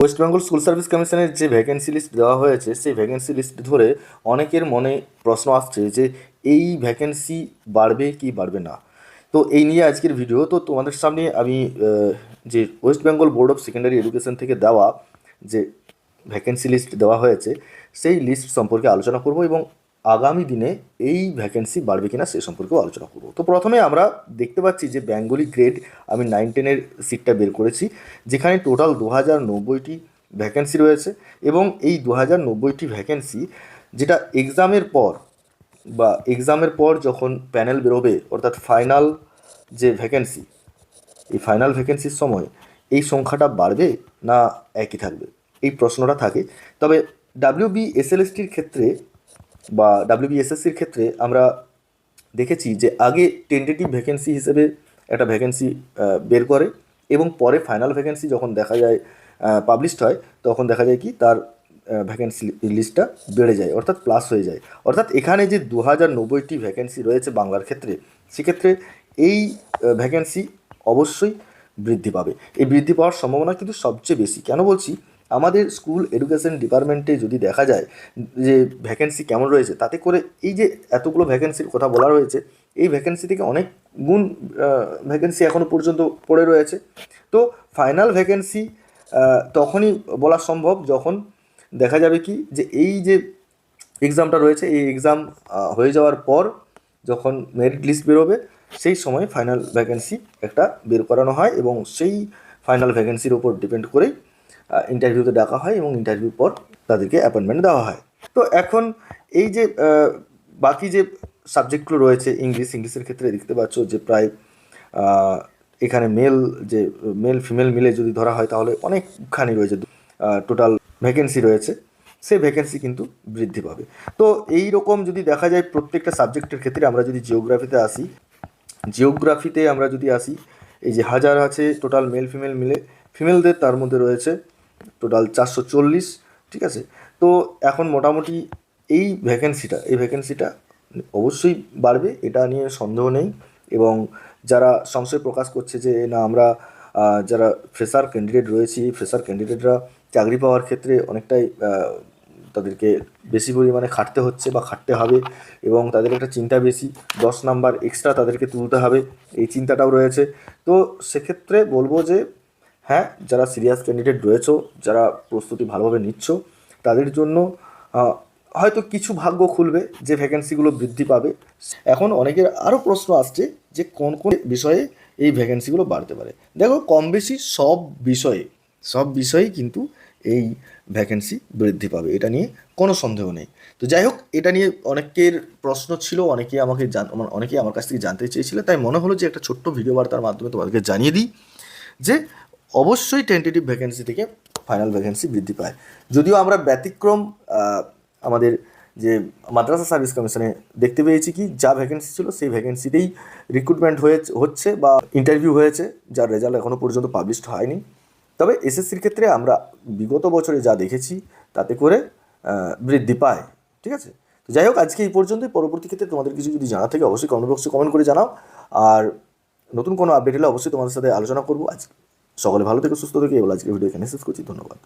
West Bengal school service কমিশনের যে vacancy list দেওয়া হয়েছে, সেই ভ্যাকেন্সি লিস্ট ধরে অনেকের মনে প্রশ্ন আসছে যে, এই ভ্যাকেন্সি বাড়বে কি বাড়বে না? তো এই নিয়ে আজকের ভিডিও তো তোমাদের সামনে আমি যে West Bengal board of secondary education থেকে দেওয়া যে ভ্যাকেন্সি লিস্ট দেওয়া হয়েছে, সেই লিস্ট সম্পর্কে আলোচনা করব এবং আগামী দিনে এই ভ্যাকেন্সি বাড়বে কিনা সে সম্পর্কেও আলোচনা করব। তো প্রথমে আমরা দেখতে পাচ্ছি যে বেঙ্গলি গ্রেড আমি নাইন টেনের সিটটা বের করেছি, যেখানে টোটাল দু হাজার নব্বইটি ভ্যাকেন্সি রয়েছে এবং এই দু হাজার নব্বইটি ভ্যাকেন্সি যেটা এক্সামের পর বা এক্সামের পর যখন প্যানেল বেরোবে, অর্থাৎ ফাইনাল যে ভ্যাকেন্সি এই ফাইনাল ভ্যাকেন্সির সময় এই সংখ্যাটা বাড়বে না একই থাকবে? এই প্রশ্নটা থাকে। তবে ডাব্লিউ বি এসএলএসটির ক্ষেত্রে বা ডাব্লিউ বি এসএসসির ক্ষেত্রে আমরা দেখেছি যে আগে টেন্টেটিভ ভ্যাকেন্সি হিসেবে একটা ভ্যাকেন্সি বের করে এবং পরে ফাইনাল ভ্যাকেন্সি যখন দেখা যায় পাবলিশড হয়, তখন দেখা যায় কি তার ভ্যাকেন্সি লিস্টটা বেড়ে যায়, অর্থাৎ প্লাস হয়ে যায়। অর্থাৎ এখানে যে দু হাজার নব্বইটি ভ্যাকেন্সি রয়েছে বাংলার ক্ষেত্রে, সেক্ষেত্রে এই ভ্যাকেন্সি অবশ্যই বৃদ্ধি পাবে। এই বৃদ্ধি পাওয়ার সম্ভাবনা কিন্তু সবচেয়ে বেশি। কেন বলছি? আমাদের স্কুল এডুকেশন ডিপার্টমেন্টে যদি দেখা যায় যে ভ্যাকেন্সি কেমন রয়েছে, তাতে করে এই যে এতগুলো ভ্যাকেন্সির কথা বলা রয়েছে এই ভ্যাকেন্সি থেকে অনেক গুণ ভ্যাকেন্সি এখনও পর্যন্ত পড়ে রয়েছে। তো ফাইনাল ভ্যাকেন্সি তখনই বলা সম্ভব যখন দেখা যাবে কি যে এই যে এক্সামটা রয়েছে, এই এক্সাম হয়ে যাওয়ার পর যখন মেরিট লিস্ট বেরোবে, সেই সময় ফাইনাল ভ্যাকেন্সি একটা বের করানো হয় এবং সেই ফাইনাল ভ্যাকেন্সির উপর ডিপেন্ড করেই ইন্টারভিউতে ডাকা হয় এবং ইন্টারভিউ পর তাদেরকে অ্যাপয়েন্টমেন্ট দেওয়া হয়। তো এখন এই যে বাকি যে সাবজেক্টগুলো রয়েছে ইংলিশ ইংলিশের ক্ষেত্রে দেখতে পাচ্ছ যে প্রায় এখানে মেল যে মেল ফিমেল মিলে যদি ধরা হয় তাহলে অনেকখানি রয়েছে। টোটাল ভ্যাকেন্সি রয়েছে। সে ভ্যাকেন্সি কিন্তু বৃদ্ধি পাবে। তো এই রকম যদি দেখা যায় প্রত্যেকটা সাবজেক্টের ক্ষেত্রে আমরা যদি জিওগ্রাফিতে আসি জিওগ্রাফিতে আমরা যদি আসি, এই যে হাজার আছে টোটাল মেল ফিমেল মিলে ফিমেলদের তার মধ্যে রয়েছে টোটাল চারশো চল্লিশ, ঠিক আছে? তো এখন মোটামুটি এই ভ্যাকেন্সিটা এই ভ্যাকেন্সিটা অবশ্যই বাড়বে, এটা নিয়ে সন্দেহ নেই। এবং যারা সংশয় প্রকাশ করছে যে, না, আমরা যারা ফ্রেশার ক্যান্ডিডেট রয়েছি ফ্রেশার ক্যান্ডিডেটরা চাকরি পাওয়ার ক্ষেত্রে অনেকটাই তাদেরকে বেশি পরিমাণে খাটতে হচ্ছে বা খাটতে হবে এবং তাদের একটা চিন্তা বেশি। দশ নাম্বার এক্সট্রা তাদেরকে তুলতে হবে। এই চিন্তাটাও রয়েছে। তো সেক্ষেত্রে বলব যে হ্যাঁ যারা সিরিয়াস ক্যান্ডিডেট রয়েছো, যারা প্রস্তুতি ভালোভাবে নিচ্ছ, তাদের জন্য হয়তো কিছু ভাগ্য খুলবে যে ভ্যাকেন্সিগুলো বৃদ্ধি পাবে। এখন অনেকের আরও প্রশ্ন আসছে যে কোন কোন বিষয়ে এই ভ্যাকেন্সিগুলো বাড়তে পারে। দেখো, কম বেশি সব বিষয়ে, সব বিষয়েই কিন্তু এই ভ্যাকেন্সি বৃদ্ধি পাবে। এটা নিয়ে কোনো সন্দেহ নেই। তো যাই হোক, এটা নিয়ে অনেকের প্রশ্ন ছিল, অনেকেই আমাকে জান অনেকেই আমার কাছ থেকে জানতে চেয়েছিল, তাই মনে হলো যে একটা ছোট্ট ভিডিও বার্তার মাধ্যমে তোমাদেরকে জানিয়ে দিই যে অবশ্যই টেন্টেটিভ ভ্যাকেন্সি থেকে ফাইনাল ভ্যাকেন্সি বৃদ্ধি পায়। যদিও আমরা ব্যতিক্রম আমাদের যে মাদ্রাসা সার্ভিস কমিশনে দেখতে পেয়েছি কি, যা ভ্যাকেন্সি ছিল সেই ভ্যাকেন্সিতেই রিক্রুটমেন্ট হয়ে, হচ্ছে বা ইন্টারভিউ হয়েছে, যার রেজাল্ট এখনও পর্যন্ত পাবলিশড হয়নি। তবে এসএসসির ক্ষেত্রে আমরা বিগত বছরে যা দেখেছি, তাতে করে বৃদ্ধি পায়, ঠিক আছে? তো যাই হোক, আজকে এই পর্যন্তই। পরবর্তী ক্ষেত্রে তোমাদের কিছু যদি জানা থাকে, অবশ্যই কমেন্ট বক্সে কমেন্ট করে জানাও। আর নতুন কোনো আপডেট হলে অবশ্যই তোমাদের সাথে আলোচনা করব আজ সকলে ভালো থেকে সুস্থ থেকে। এবার আজকে ভিডিও। এখানে শেষ করছি। ধন্যবাদ।